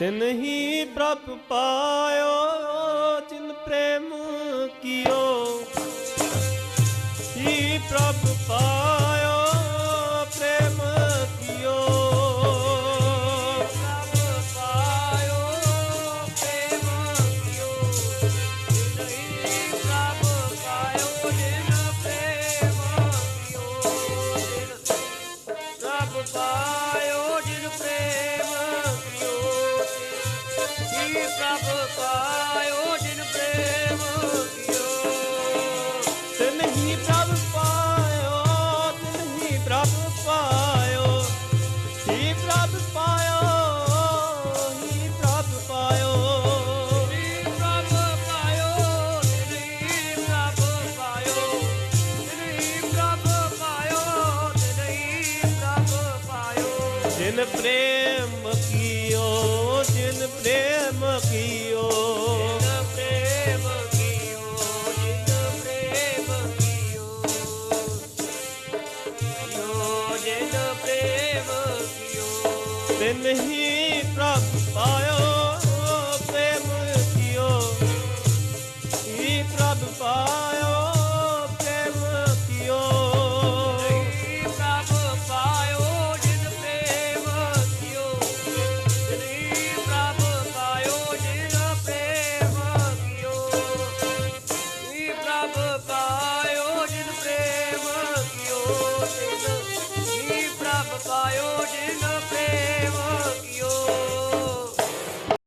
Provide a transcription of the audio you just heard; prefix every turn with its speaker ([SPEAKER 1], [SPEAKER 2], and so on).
[SPEAKER 1] ਤਿਨ ਹੀ ਪ੍ਰਭ ਪਾਇਓ, ਜਿਨ ਪ੍ਰੇਮ ਕੀਓ। ਹੀ ਪ੍ਰਭ ਪਾਇਓ, ਪ੍ਰੇਮ ਕੀਓ।
[SPEAKER 2] ਪ੍ਰਭ ਪਾਇਓ, ਪ੍ਰੇਮ ਕੀਓ। ਨਹੀਂ ਪ੍ਰਭ ਪਾਇਓ, ਜਿਨ ਪ੍ਰੇਮ ਕੀਓ। ਪ੍ਰਭ ਪਾਇਓ, ਜਿਨ ਪ੍ਰੇਮ ਪ੍ਰਭ ਪਾਇਓ ਜਿਨ ਪ੍ਰੇਮ ਕੀਓ।
[SPEAKER 1] ਪ੍ਰੇਮ ਹੀ ਪ੍ਰਭ ਪਾਇਓ ਪ੍ਰੇਮ ਕੀਓ ਹੀ ਪ੍ਰਭ ਪਾਇਓ ਪ੍ਰੇਮ ਕੀਓ ਹੀ ਪ੍ਰਭ ਪਾਇਓ
[SPEAKER 2] ਜਿਨ ਪ੍ਰੇਮ ਕੀਓ ਹੀ ਪ੍ਰਭ ਪਾਇਓ
[SPEAKER 1] ਜਿਨ ਪ੍ਰੇਮ ਕੀਓ ਹੀ ਪ੍ਰਭ ਪਾਇਓ
[SPEAKER 2] ਜਿਨ ਪ੍ਰੇਮ ਕੀਓ ਹੀ ਪ੍ਰਭ ਪਾਇਓ ਜਿਨ ਪ੍ਰੇਮ